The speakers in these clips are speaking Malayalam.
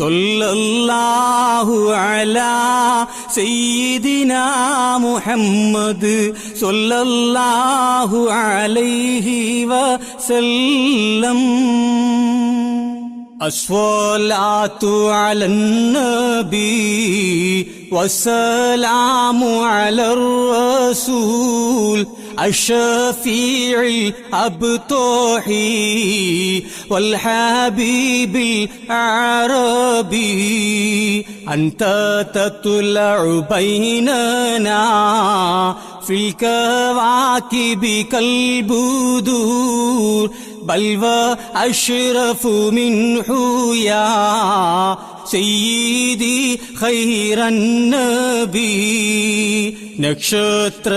സല്ലല്ലാഹു അല സയ്യിദിനാ മുഹമ്മദ് സൊല്ലാഹു അലൈഹി വസല്ലം. الصلاة على النبي والسلام على الرسول الشفيع الأبطحي والحبيب العربي. أنت تطلع بيننا في الكواكب كالبدور. بل وأشرف منه يا سيدي خير النبي നക്ഷത്ര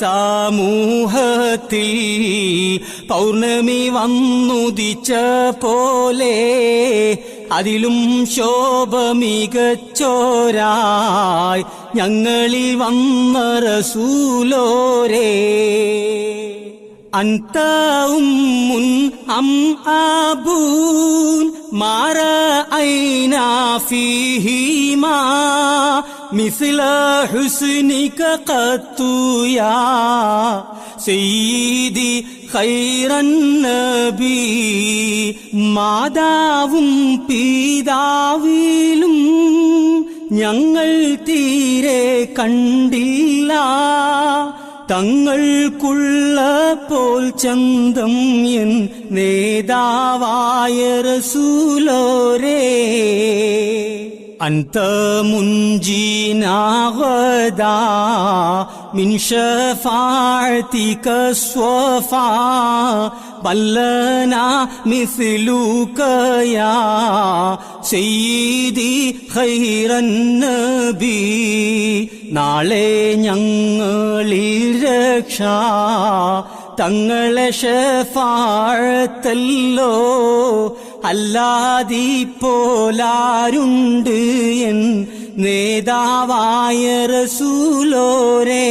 സമൂഹത്തിൽ പൗർണമി വന്നുദിച്ച പോലെ അതിലും ശോഭ മികച്ചോരായി ഞങ്ങളിൽ വന്ന റസൂലോരേ أنت أم أم أب ما رأينا فيهما مثل حسنك قط يا سيدي خير النبي മാതാവും പിതാവിലും ഞങ്ങൾ തീരെ കണ്ടില്ല തങ്ങൾക്കുള്ള പോൽ ചന്തം എൻ നേതാവായ റസൂലോരേ أنت منجينا غدا من شفاعتك الصفا بل لنا مثلك يا سيدي خير النبي നാളെ ഞങ്ങളിൽ രക്ഷ തങ്ങളെ ഷഫാഴത്തല്ലോ അല്ലാതി പോലാരുണ്ട് എൻ നേതാവായ റസൂലോരേ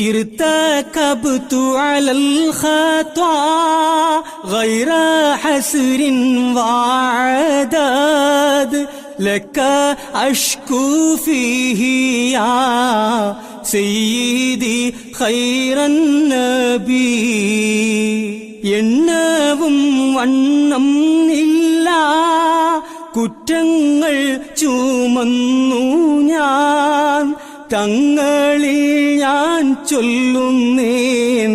ارتكبت على الخطا غير حسر وعداد لك أشكو فيه يا سيدي خير النبي എണ്ണവും വണ്ണം ഇല്ല കുറ്റങ്ങൾ ചുമന്നു ഞാൻ തങ്ങളിൽ ഞാൻ ചൊല്ലുന്നേൻ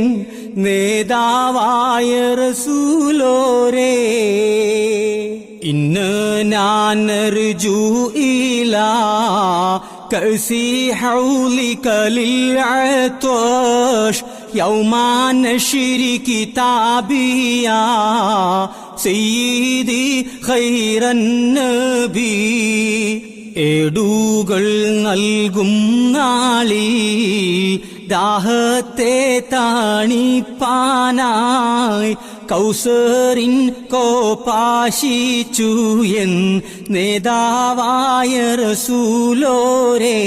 നേതാവായ റസൂലോരേ ഇന്ന് ഞാൻ ഇല كأسي حولك للعطش يوم نشر كتابي يا سيدي خير النبي ഏടുകൾ നൽകും നാളിൽ ദാഹത്തെ താണിപ്പാനായി കൗസറിൻ കോപാശിച്ചു എൻ നേതാവായ റസൂലോരേ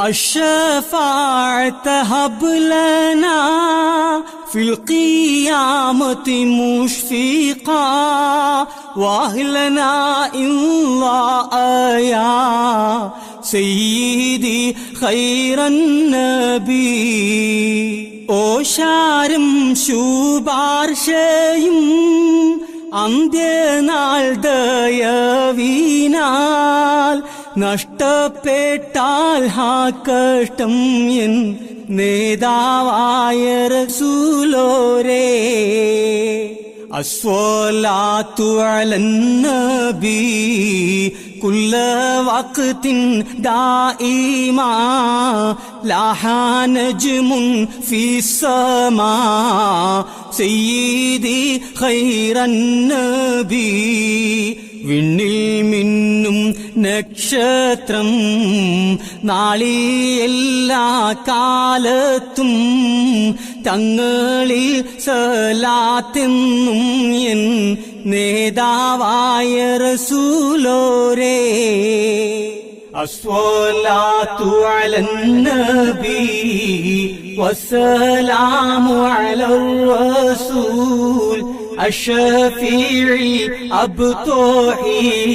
الشفاعة هب لنا في القيامة مشفقا واهلنا إن الله يا سيدي خير النبي ഓഷാരും ശുപാർശയും അന്ത്യനാൾ ദയവീനാൽ നഷ്ടപ്പെട്ടാൽ ഹാ കഷ്ടം എൻ നേതാവായ സൂലോരേ അസ്വലാത്തുവലന്നബീ കുല്ല വക്തിൻ ദാഇമാ ലഹാനജ്മുൻ ഫീ സമാ സയ്യിദി ഖൈറൻ നബി വിണ്ണിൽ മിന്നും നക്ഷത്രം നാളിയെല്ലാ കാലത്തും തങ്ങളിൽ സലാത്തെന്നും എൻ നേതാവായ റസൂലോരേ الصلاة على النبي والسلام على الرسول الشفيع الأبطحي